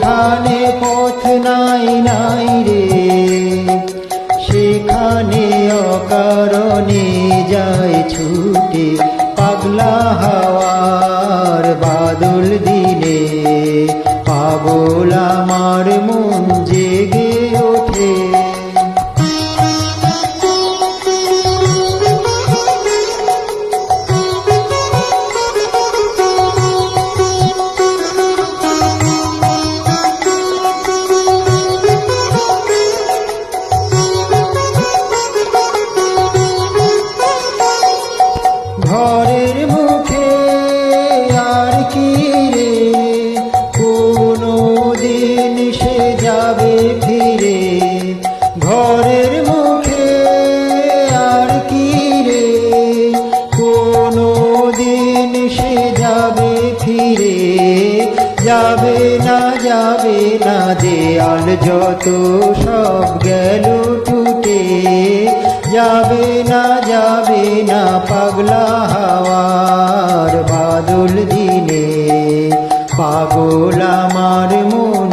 যেখানে পথ নাই নাই রে। সেখানে অকারণে যায় ছুটে পাগলা হাওয়ার বাদল দিনে। পাগলা যাবে না যাবে না, দেয়াল যত সব গেল টুটে। যাবে না যাবে না, পাগলা হাওয়ার বাদল দিনে পাগল আমার মন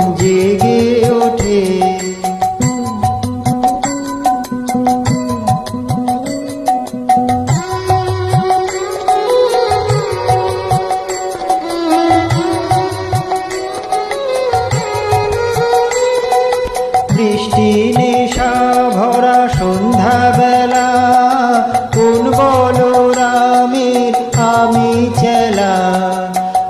আমি চেলা,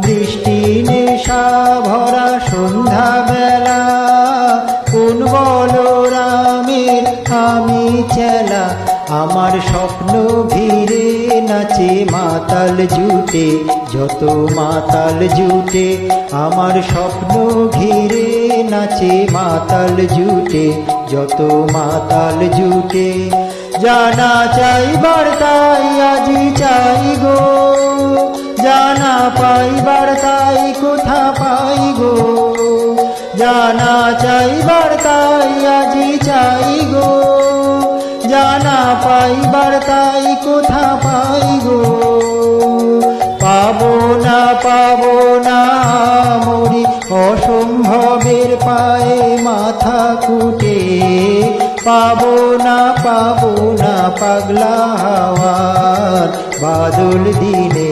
বৃষ্টি, নেশা, ভরা সন্ধ্যা বেলা কোন বলরামের আমি চেলা, আমার স্বপ্ন ঘিরে নাচে, মাতাল জুটে, যত মাতাল জুটে, আমার স্বপ্ন ঘিরে নাচে, মাতাল জুটে, যত মাতাল জুটে। জানা চাইবার তাই আজি চাই গো। জানা পাইবার তাই কোথা পাই গো। জানা চাইবার তাই আজি চাই গো। জানা পাইবার তাই কোথা পাই গো। পাবো না পাবো না, মরি অসম্ভবের পায়ে মাথা কুটে। পাবো না পাবো না, পাগলা হাওয়ার বাদল দিনে